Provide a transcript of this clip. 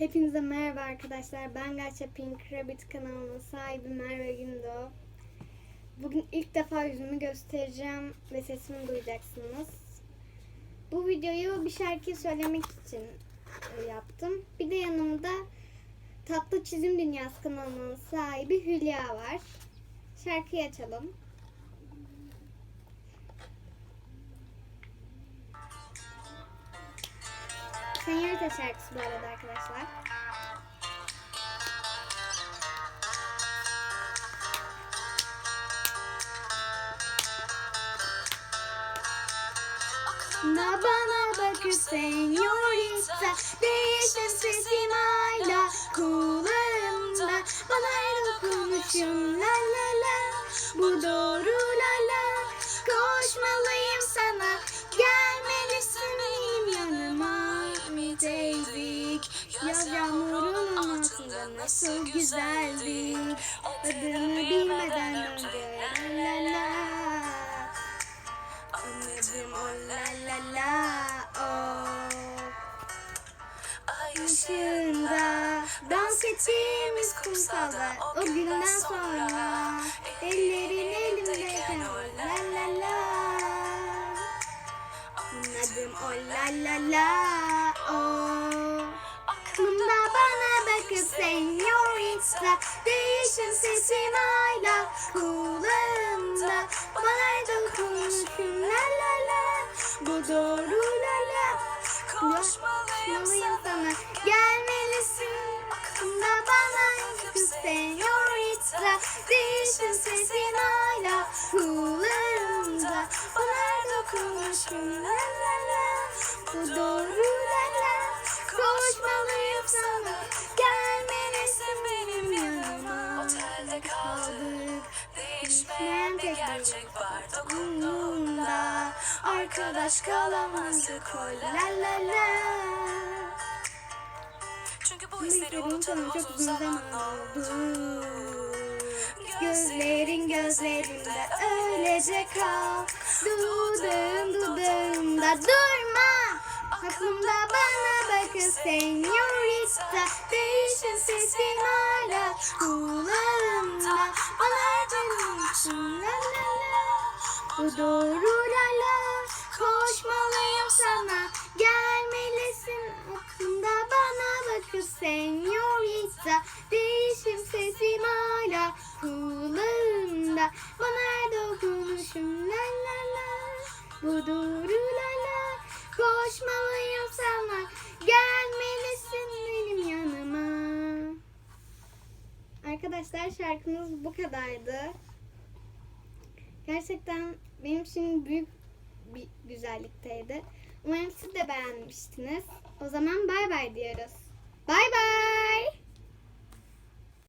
Hepinize merhaba arkadaşlar. Ben Gacha Pink Rabbit kanalının sahibi Merve Gündoğ. Bugün ilk defa yüzümü göstereceğim ve sesimi duyacaksınız. Bu videoyu bir şarkı söylemek için e, yaptım. Bir de yanımda Tatlı Çizim Dünyası kanalının sahibi Hülya var. Şarkıyı açalım. Senyorita şarkısı bu arada arkadaşlar. Da bana bakır senyorita Değişen sesim hala kulağımda Bana her dokunuşun la la la Bu doğru nasıl güzeldik Adını bilmeden önce. la la la. Anladım o la la la o Ay Işığında dans ettiğimiz kumsalda O günden sonra Ellerin elimdeyken o la la la Anladım o la la la o. Aklımda bana bakıp senyorita Değişen sesim hala kulağımda. Bana dokunuşun la la la. Bu doğru la la. Koşmalıyım sana. Gelmelisin. Aklımda bana kız senyorita Değişen sesin hala kulağımda. Bana dokunuşun la la la. Bu doğru la la. Koşmalıyım sana Değişmeyen bir gerçek var Dokunduğunda. Arkadaş kalamazdık o la la la Çünkü bu hisleri çok uzun zaman oldu. Gözlerin gözlerimde öylece kal. Dudağın dudağımda durma. Aklımda bana bakın senyorita Değişen sesin hala. Kulağımda Bu doğru la la Koşmalıyım sana. Gelmelisin aklımda bana bakın senyorita Değişim sesim hala kulağımda. Bana dokunuşun la la la. Bu doğru la la Koşmalıyım sana. Gelmelisin benim yanıma. Arkadaşlar şarkımız bu kadardı. Gerçekten benim için büyük bir güzellikteydi. Umarım siz de beğenmiştiniz. O zaman bay bay diyoruz. Bay bay.